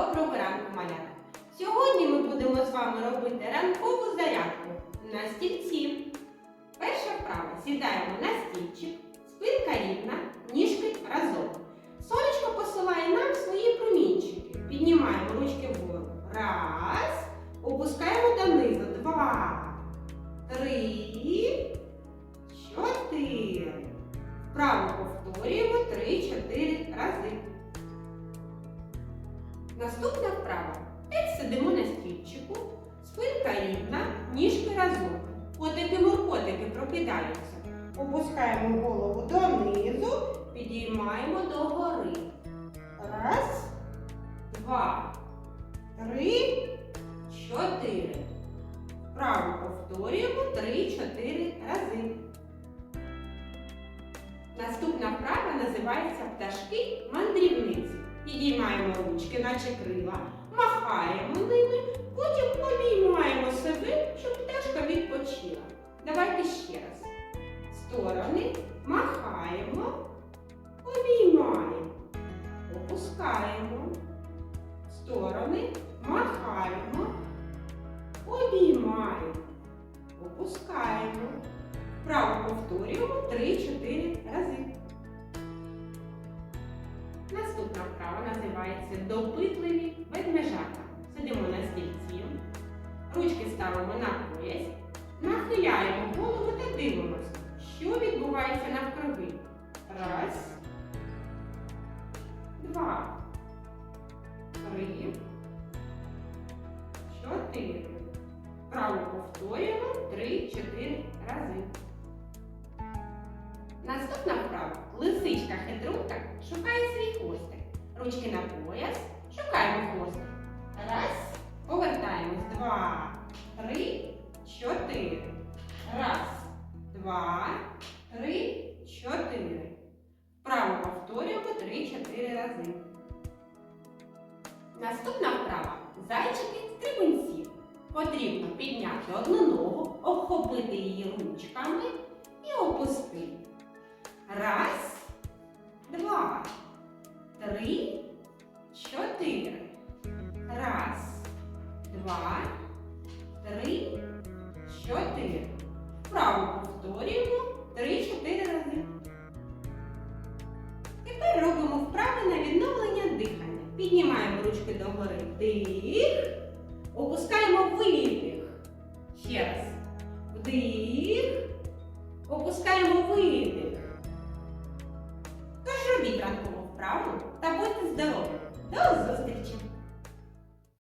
Доброго ранку, малята! Сьогодні ми будемо з вами робити ранкову зарядку на стільці. Перша вправа. Сідаємо на стільчик, спинка рівна, ніжки разом. Сонечко посилає нам свої промінчики. Піднімаємо ручки вгору. Раз. Опускаємо донизу. Два. Три. Чотири. Вправо повторюємо три-чотири рази. Наступна вправа. Теж сидимо на стільчику, спинка рівна, ніжки разом. Котики-муркотики прокидаються. Опускаємо голову донизу, підіймаємо догори. Раз, два, три, чотири. Вправо повторюємо три-чотири рази. Наступна вправа називається пташки-мандрівниці. Підіймаємо ручки, наче крила, махаємо ними, потім обіймаємо себе, щоб пташка відпочила. Давайте ще раз. Сторони махаємо, обіймаємо, опускаємо. Сторони махаємо, обіймаємо, опускаємо. Вправо повторюємо 3-4 Наступна вправа називається допитливі ведмежата. Сидимо на стільці, ручки ставимо на пояс, нахиляємо голову та дивимося, що відбувається навкруги. Раз, два, три, чотири. Вправо повторюємо 3-4 рази. Наступна шукає свій хвостик. Ручки на пояс. Шукаємо хвостик. Раз. Повертаємось. Два. Три. Чотири. Раз. Два. Три. Чотири. Вправо повторюємо три-чотири рази. Наступна вправа. Зайчики стрибунці. Потрібно підняти одну ногу, обхопити її ручками і опустити. Раз, три, чотири. Вправо повторюємо три-чотири рази. Тепер робимо вправи на відновлення дихання. Піднімаємо ручки догори. Вдих. Опускаємо видих. Ще раз. Вдих. Опускаємо видих. Тож робіть ранкову вправу та